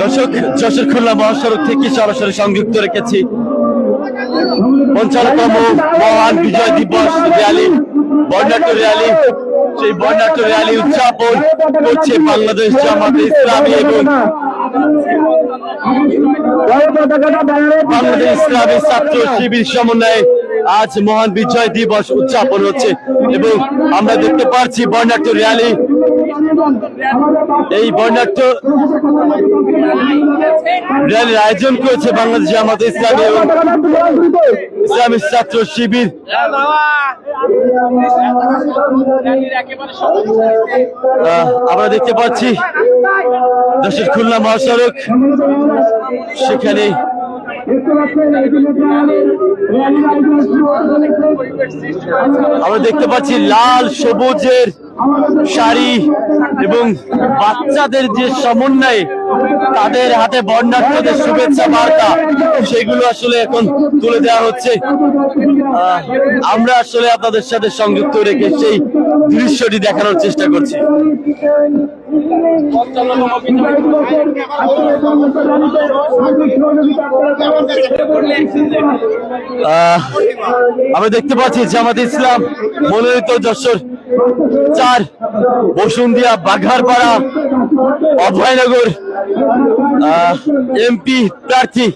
দর্শক, যশোর খুলনা মহাসড়ক থেকে সরাসরি সংযুক্ত রেখেছি। পঞ্চান্নতম মহান বিজয় দিবস র্যালি, বর্ণাঢ্য র্যালি। সেই বর্ণাঢ্য র্যালি উদযাপন করছে বাংলাদেশ জামাতে ইসলামী এবং বাংলাদেশ ইসলামী ছাত্র শিবির সমন্বয়ে আজ মহান বিজয় দিবস উদযাপন হচ্ছে এবং আমরা দেখতে পাচ্ছি বর্ণাঢ্য র্যালি। এই বর্ণাঢ্য র্যালির আয়োজন করেছে বাংলাদেশ জামাত ইসলামী এবং ইসলামী ছাত্র শিবির। আমরা দেখতে পাচ্ছি দশের খুলনা মহাসড়ক। সেখানে আমরা দেখতে পাচ্ছি লাল, সবুজের শাড়ি এবং বাচ্চাদের যে সমন্বয়ে তাদের হাতে বর্ণাঢ্যদের শুভেচ্ছা বার্তা, সেগুলো আসলে এখন তুলে দেওয়া হচ্ছে। আমরা আসলে আপনাদের সাথে সংযুক্ত রেখে সেই দৃশ্যটি দেখানোর চেষ্টা করছি। আমরা দেখতে পাচ্ছি জামাত ইসলাম, মনোনীত যশোর চার বসুন্দিয়া বাঘারপাড়া, অভয়নগর এমপি প্রার্থী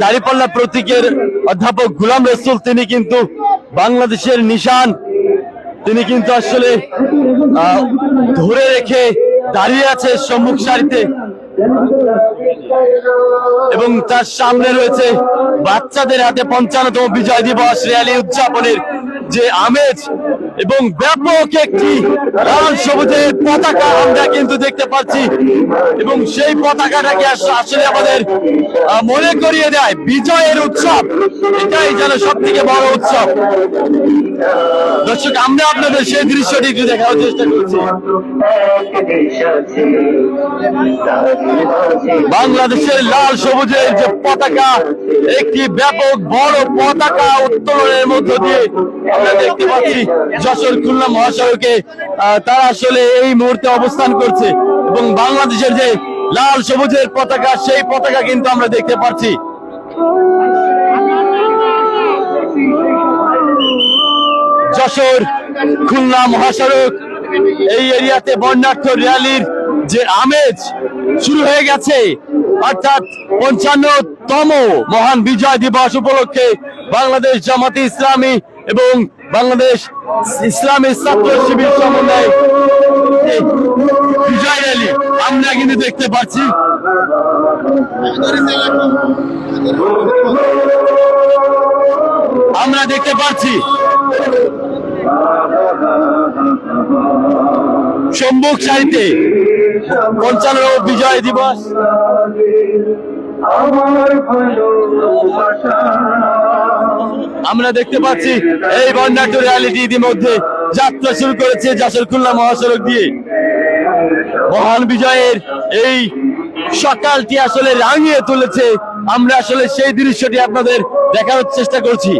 দাঁড়িপাল্লা প্রতীকের অধ্যাপক গুলাম রসুল, তিনি কিন্তু বাংলাদেশের নিশান তিনি কিন্তু আসলে ধরে রেখে দাঁড়িয়ে আছে সম্মুখ সারিতে। এবং তার সামনে রয়েছে বাচ্চাদের হাতে পঞ্চান্নতম বিজয় দিবস র্যালি উদযাপনের যে আমেজ এবং ব্যাপক একটি লাল সবুজের পতাকা আমরা কিন্তু দেখতে পাচ্ছি। এবং সেই পতাকাটাকে আসলে আমাদের মনে করিয়ে দেয় বিজয়ের উৎসব। এটাই যেন সব থেকে বড় উৎসব। দর্শক, আমরা আপনাদের সেই দৃশ্যটি একটু দেখার চেষ্টা করছি। বাংলাদেশের লাল সবুজের যে পতাকা, একটি ব্যাপক বড় পতাকা উত্তোলনের মধ্য দিয়ে আমরা দেখতে পাচ্ছি যশোর খুলনা মহাসড়কে তারা আসলে এই মুহূর্তে অবস্থান করছে এবং বাংলাদেশের যে লাল সবুজের পতাকা সেই পতাকা কিন্তু আমরা দেখতে পাচ্ছি। যশোর খুলনা মহাসড়ক এই এরিয়াতে বর্ণাঢ্য র্যালির যে আমেজ শুরু হয়ে গেছে। অর্থাৎ পঞ্চান্নতম মহান বিজয় দিবস উপলক্ষে বাংলাদেশ জামাতি ইসলামী এবং বাংলাদেশ ইসলামী ছাত্র শিবির সমন্বয়ে বিজয় র্যালি আমরা কিন্তু দেখতে পাচ্ছি। আমরা দেখতে পাচ্ছি সম্মুখ সারিতে পঞ্চান্ন বিজয় দিবস। আমার আমরা দেখতে পাচ্ছি এই বর্ণাঢ্য র্যালিটি ইতিমধ্যে যাত্রা শুরু করেছে যশোর খুলনা মহাসড়ক দিয়ে। মহান বিজয়ের এই সকালটি আসলে রাঙিয়ে তুলেছে। আমরা আসলে সেই দৃশ্যটি আপনাদের দেখানোর চেষ্টা করছি।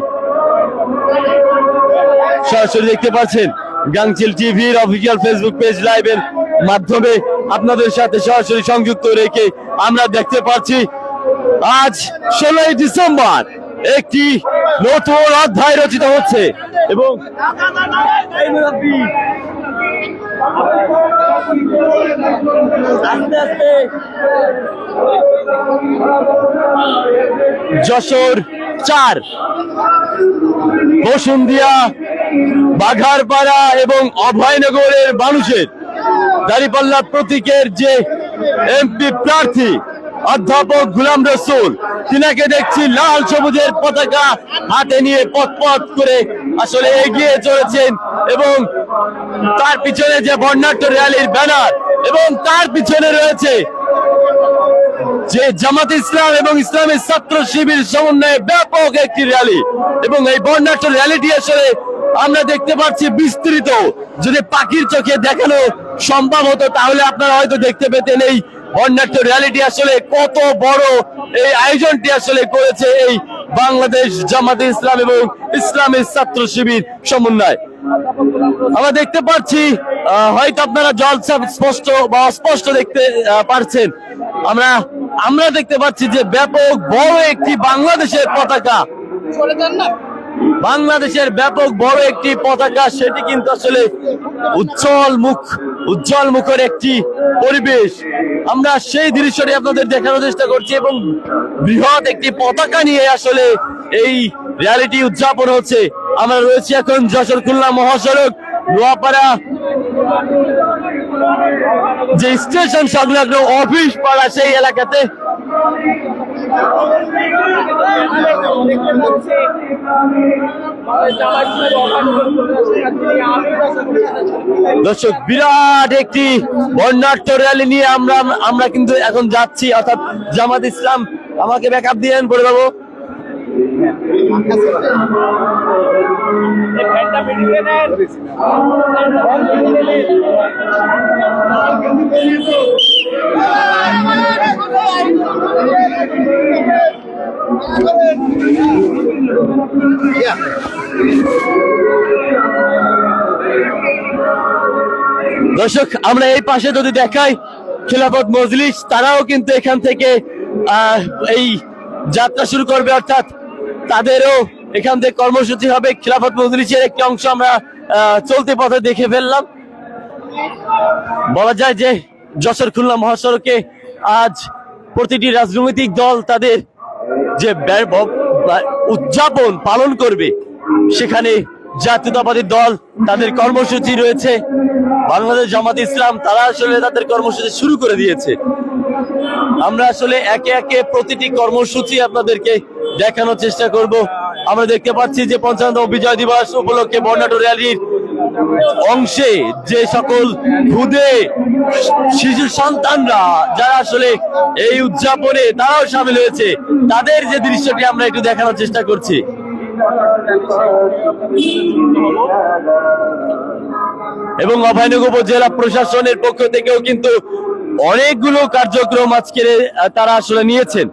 সরাসরি দেখতে পাচ্ছেন গাংচিল টিভির অফিসিয়াল ফেসবুক পেজ লাইভের মাধ্যমে আপনাদের সাথে সরাসরি সংযুক্ত রেখে আমরা দেখতে পাচ্ছি, আজ ষোলোই ডিসেম্বর। একটি নতুন অধ্যায় রচিত হচ্ছে এবং যশোর চার বসুন্দিয়া বাঘারপাড়া এবং অভয়নগরের মানুষের দাঁড়িপাল্লা প্রতীকের যে এমপি প্রার্থী অধ্যাপক গুলাম রসুল, তিনাকে দেখছি লাল সবুজের পতাকা হাতে নিয়ে পথ পথ করে আসলে এগিয়ে চলেছেন এবং তার পিছনে যে বর্ণাঢ্য র্যালির ব্যানার এবং তার পিছনে রয়েছে যে জামাত ইসলাম এবং ইসলামী ছাত্র শিবির সমন্বয়ে ব্যাপক একটি র্যালি এবং এই বর্ণাঢ্য র্যালিটি আসলে আমরা দেখতে পাচ্ছি বিস্তৃত। যদি পাখির চোখে দেখানো সম্ভব হতো, তাহলে আপনারা হয়তো দেখতে পেতেন এই বর্ণাঢ্য র্যালিটি আসলে কত বড় এই আয়োজনটি আসলে করেছে এই বাংলাদেশ জামাতে ইসলাম এবং ইসলামী ছাত্র শিবির সমন্বয়। আমরা দেখতে পাচ্ছি হয়তো আপনারা জলসা স্পষ্ট বা অস্পষ্ট দেখতে পারছেন। আমরা আমরা দেখতে পাচ্ছি যে ব্যাপক বড় একটি বাংলাদেশের পতাকা। বাংলাদেশের ব্যাপক বড় একটি পতাকা, সেটি কিন্তু আসলে উজ্জ্বল মুখ, উজ্জ্বল মুখের একটি পরিবেশ। আমরা সেই দৃশ্যটি আপনাদের দেখানোর চেষ্টা করছি এবং বৃহৎ একটি পতাকা নিয়ে আসলে এই রিয়ালিটি উদযাপন হচ্ছে। আমরা রয়েছি এখন যশোর খুলনা মহাসড়ক, নোয়াপাড়া, যে স্টেশন সংলগ্ন অফিস পাড়া সেই এলাকাতে। দর্শক, বিরাট একটি বর্ণাঢ্য র্যালি নিয়ে আমরা আমরা কিন্তু এখন যাচ্ছি, অর্থাৎ জামাত ইসলাম, আমাকে ব্যাক আপ দিয়ে পরে বাবু দর্শক, আমরা এই পাশে যদি দেখাই খিলাফত মজলিস, তারাও কিন্তু এখান থেকে এই যাত্রা শুরু করবে, অর্থাৎ তাদেরও এখান থেকে কর্মসূচি হবে। খিলাফত মজলিসের একটি অংশ আমরা চলতি পথে দেখে ফেললাম। বলা যায় যে যশোর খুলনা মহাসড়কে আজ প্রতিটি রাজনৈতিক দল তাদের যে উদযাপন, পালন করবে, সেখানে জাতীয়তাবাদী দল তাদের কর্মসূচি রয়েছে। বাংলাদেশ জামাত ইসলাম, তারা আসলে তাদের কর্মসূচি শুরু করে দিয়েছে। আমরা আসলে একে একে প্রতিটি কর্মসূচি আপনাদেরকে দেখানোর চেষ্টা করব। আমরা দেখতে পাচ্ছি যে পঞ্চান্ন বিজয় দিবস উপলক্ষে বর্ণাঢ্য র্যালির অংশে যে সকল খুদে শিশু সন্তানরা, যারা আসলে এই উদযাপনে তারাও সামিল হয়েছে, তাদের যে দৃশ্যটি আমরা একটু দেখানোর চেষ্টা করছি। এবং অভয়নগর উপজেলা প্রশাসনের পক্ষ থেকেও কিন্তু অনেকগুলো কার্যক্রম আজকে তারা আসলে নিয়েছেন।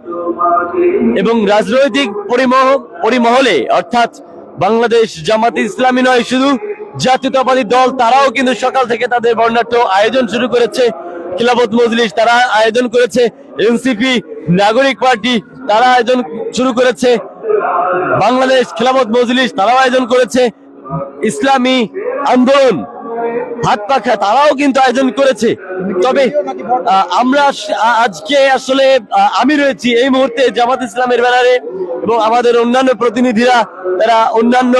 এবং রাজনৈতিক পরিমহ, পরিমহলে, অর্থাৎ বাংলাদেশ জামাত ইসলামী নয়, শুধু জাতীয়তাবাদী দল, তারাও কিন্তু সকাল থেকে তাদের বর্ণাঢ্য আয়োজন শুরু করেছে। খিলাফত মজলিস, তারা আয়োজন করেছে। এনসিপি, নাগরিক পার্টি, তারা আয়োজন শুরু করেছে। বাংলাদেশ খিলাফত মজলিস, তারাও আয়োজন করেছে। ইসলামী আন্দোলন। হাত পাখা তারাও কিন্তু আয়োজন করেছে। তবে আমরা আজকে আসলে আমি রয়েছি এই মুহূর্তে জামাত ইসলামের ব্যানারে এবং আমাদের অন্যান্য প্রতিনিধিরা, তারা অন্যান্য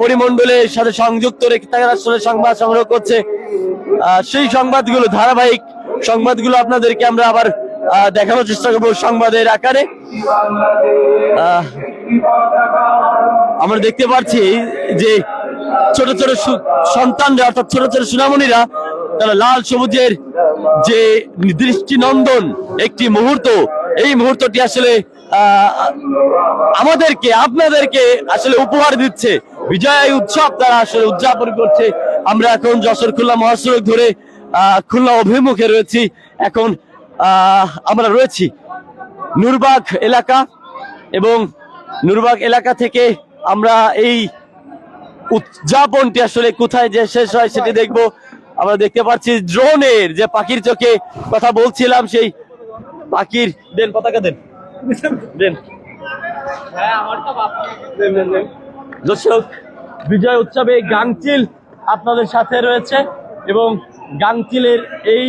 পরিমণ্ডলের সাথে সংযুক্ত রেখে তারা আসলে সংবাদ সংগ্রহ করছে। সেই সংবাদগুলো, ধারাবাহিক সংবাদগুলো আপনাদেরকে আমরা আবার দেখানোর চেষ্টা করব সংবাদের আকারে। আমরা দেখতে পাচ্ছি যে ছোট ছোট সন্তানরা অর্থাৎ ছোট ছোট সুনামণিরা তারা লাল সবুজের যে দৃষ্টিনন্দন একটি মুহূর্ত এই মুহূর্তটি আসলে আমাদেরকে আপনাদেরকে আসলে উপহার দিচ্ছে। বিজয় উৎসব তারা আসলে উদযাপন করছে। আমরা এখন যশোর খুলনা মহাসড়ক ধরে আহ, খুলনা অভিমুখে রয়েছি। এখন আমরা রয়েছি নুরবাগ এলাকা এবং নুরবাগ এলাকা থেকে আমরা এই উদযাপনটি আসলে কোথায় যে শেষ হয় সেটি দেখব। আমরা দেখতে পাচ্ছি ড্রোনের যে পাখির চোখে কথা বলছিলাম, সেই পাখির দেন, পতাকা দেন। দেন। বিজয় উৎসবে গাংচিল আপনাদের সাথে রয়েছে এবং গাংচিলের এই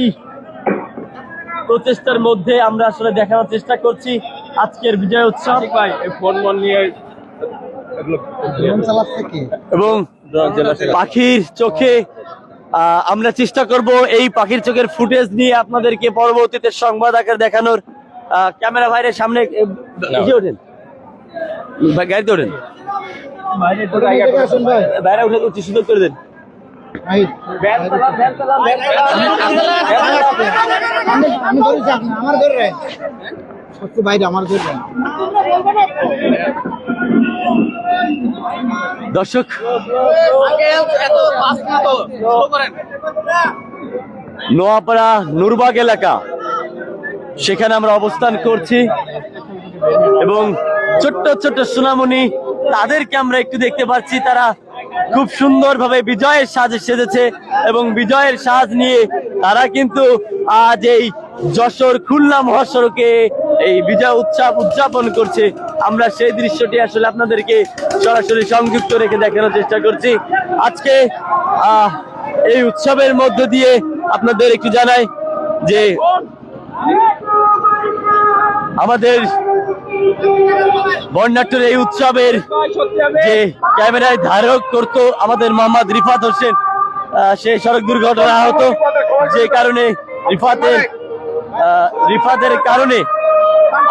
প্রচেষ্টার মধ্যে আমরা আসলে দেখানোর চেষ্টা করছি আজকের বিজয় উৎসব। ভাই ফোন মন নিয়ে এবং পাখির চোখে আহ, আমরা চেষ্টা করব এই পাখির চোখের ফুটেজ নিয়ে আপনাদেরকে পরবর্তীতে সংবাদ আকার দেখানোর। আহ, ক্যামেরা ভাইরের সামনে ওঠেন। ভাই গাড়িতে ওঠেন। বাইরে উঠে উঠে সুযোগ করে দেন। দর্শক, নোয়াপাড়া নুরবাগ এলাকা, সেখানে আমরা অবস্থান করছি এবং ছোট্ট ছোট্ট সোনামণি তাদেরকে আমরা একটু দেখতে পাচ্ছি। তারা খুব সুন্দরভাবে বিজয়ের সাজে সেজেছে এবং বিজয়ের সাজ নিয়ে তারা কিন্তু আজ এই যশোর খুলনা মহাসড়কে এই বিজয় উৎসব উদযাপন করছে। আমরা সেই দৃশ্যটি আসলে আপনাদেরকে সরাসরি সংযুক্ত রেখে দেখানোর চেষ্টা করছি। আজকে এই উৎসবের মধ্য দিয়ে আপনাদের একটু জানাই যে আমাদের বর্ণাঢ্যের এই উৎসবের যে ক্যামেরায় ধারক করতো আমাদের মোহাম্মদ রিফাত হোসেন আহ, সে সড়ক দুর্ঘটনা আহত। যে কারণে রিফাতের রিফাতের কারণে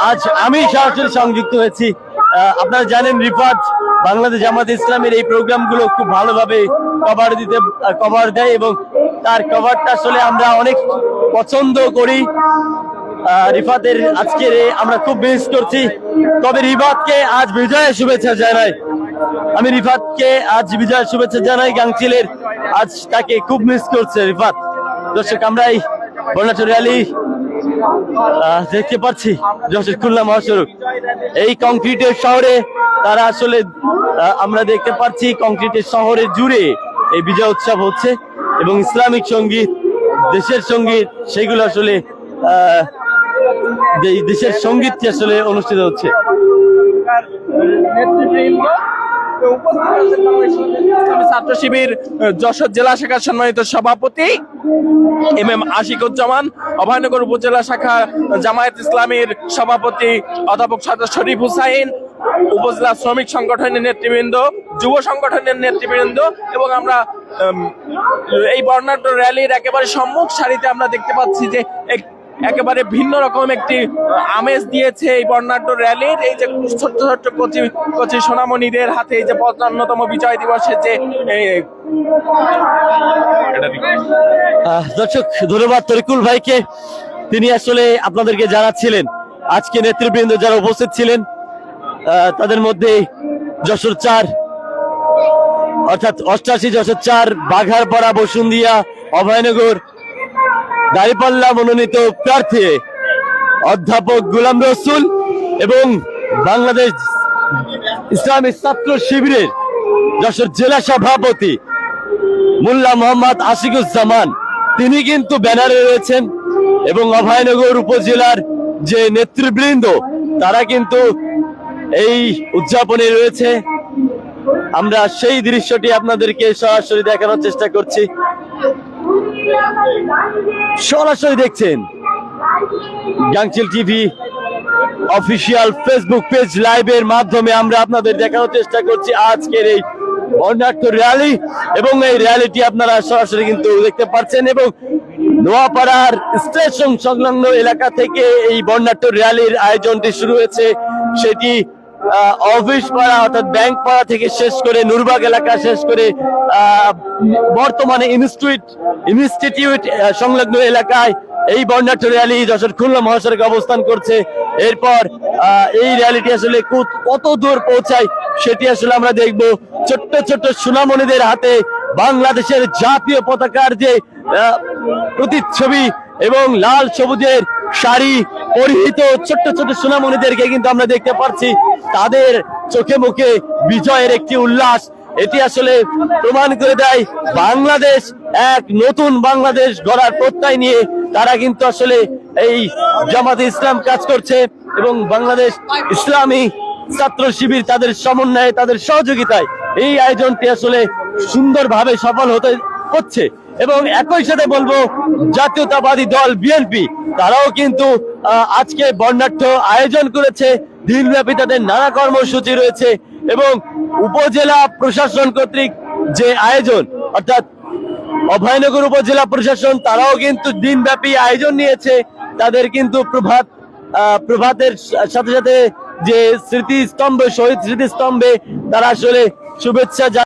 আজ আমি সরাসরি সংযুক্ত হয়েছি। আপনারা জানেন রিফাত বাংলাদেশ জামাত ইসলামের এই প্রোগ্রামগুলো খুব ভালোভাবে কভার দিতে কভার দেয় এবং তার কভারটা আসলে আমরা অনেক পছন্দ করি। রিফাতের আজকের আমরা খুব মিস করছি। তবে রিফাতকে আজ বিজয়ের শুভেচ্ছা জানাই। আমি রিফাতকে আজ বিজয়ের শুভেচ্ছা জানাই। গাংচিলের আজ তাকে খুব মিস করছে রিফাত। দর্শক আমরা এই বর্ণাঢ্য র্যালি দেখতে পাচ্ছি যশোর খুলনা মহাসড়ক। এই কংক্রিটের শহরে তারা আসলে আমরা দেখতে পাচ্ছি কংক্রিটের শহরে জুড়ে এই বিজয় উৎসব হচ্ছে এবং ইসলামিক সংগীত দেশের সংগীত সেগুলো আসলে আহ, যে- দেশের সঙ্গীতটি আসলে অনুষ্ঠিত হচ্ছে। ছাত্র শিবির যশোর জেলা শাখার সম্মানিত সভাপতি এম এম আশিকুজ্জামান, অভয়নগর উপজেলা শাখা জামায়াত ইসলামীর সভাপতি অধ্যাপক সাদা শরীফ হুসাইন, উপজেলা শ্রমিক সংগঠনের নেতৃবৃন্দ, যুব সংগঠনের নেতৃবৃন্দ এবং আমরা এই বর্ণাঢ্য র্যালির একেবারে সম্মুখ সারিতে আমরা দেখতে পাচ্ছি যে একেবারে ভিন্ন রকম একটি আমেজ দিয়েছে এই বর্ণাঢ্য র্যালির। এই যে ছোট্ট ছোট্ট কচি কচি সোনামণিদের হাতে এই যে পঞ্চান্নতম বিজয় দিবসের যে দর্শক, ধন্যবাদ তরিকুল ভাইকে। তিনি আসলে আপনাদেরকে জানাচ্ছিলেন, আজকে নেতৃবৃন্দ যারা উপস্থিত ছিলেন তাদের মধ্যে যশোর চার, অর্থাৎ অষ্টাশি যশোর চার, বাঘারপাড়া বসুন্দিয়া অভয়নগর দাঁড়িপাল্লা মনোনীত প্রার্থী অধ্যাপক গুলাম রসুল এবং বাংলাদেশ ইসলামী ছাত্র শিবিরের যশোর জেলা সভাপতি মোল্লা মোহাম্মদ আশিকুজ্জামান। তিনি কিন্তু ব্যানারে রয়েছেন এবং অভয়নগর উপজেলার যে নেতৃবৃন্দ, তারা কিন্তু এই উদযাপনে রয়েছে। আমরা সেই দৃশ্যটি আপনাদেরকে সরাসরি দেখানোর চেষ্টা করছি। সরাসরি দেখছেন Gangchil TV official Facebook page লাইভের মাধ্যমে আমরা আপনাদের দেখানোর চেষ্টা করছি আজকের এই বর্ণাঢ্য র্যালি এবং এই র্যালিটি আপনারা সরাসরি কিন্তু দেখতে পাচ্ছেন এবং নোয়াপাড়ার স্টেশন সংলগ্ন এলাকা থেকে এই বর্ণাঢ্য র্যালির আয়োজনটি শুরু হয়েছে। সেটি অফিস পাড়া অর্থাৎ ব্যাংক পাড়া থেকে শেষ করে নুরবাগ এলাকা শেষ করে বর্তমানে ইনস্টিটিউট ইনস্টিটিউট সংলগ্ন এলাকায় এই বর্ণাঢ্য র্যালি যশোর খুলনা মহাসড়কে অবস্থান করছে। এরপর এই র্যালিটি আসলে কত দূর পৌঁছায় সেটি আসলে আমরা দেখব। ছোট্ট ছোট্ট সুনামণিদের হাতে বাংলাদেশের জাতীয় পতাকার যে প্রতিচ্ছবি এবং লাল সবুজের শাড়ি পরিহিত ছোট্ট ছোট্ট সুনামণিদেরকে কিন্তু আমরা দেখতে পাচ্ছি। তাদের চোখে মুখে বিজয়ের একটি উল্লাস। এটি আসলে প্রমাণ করে দেয় বাংলাদেশ, এক নতুন বাংলাদেশ গড়ার প্রত্যয় নিয়ে। তারা কিন্তু আসলে এই জামাতে ইসলাম কাজ করছে এবং বাংলাদেশ ইসলামী ছাত্র শিবির তাদের সমন্বয়ে, তাদের সহযোগিতায় এই আয়োজনটি আসলে সুন্দরভাবে সফল হতে হচ্ছে। এবং একই সাথে বলব, জাতীয়তাবাদী দল বিএনপি তারাও কিন্তু আজকে বর্ণাঢ্য আয়োজন করেছে। দিনব্যাপী তাদের নানা কর্মসূচি রয়েছে এবং উপজেলা প্রশাসন কর্তৃক যে আয়োজন, অর্থাৎ অভয়নগর উপজেলা প্রশাসন, তারাও কিন্তু দিনব্যাপী আয়োজন নিয়েছে। তাদের কিন্তু প্রভাত প্রভাতের সাথে সাথে যে স্মৃতিস্তম্ভ, শহীদ স্মৃতিস্তম্ভে তারা আসলে শুভেচ্ছা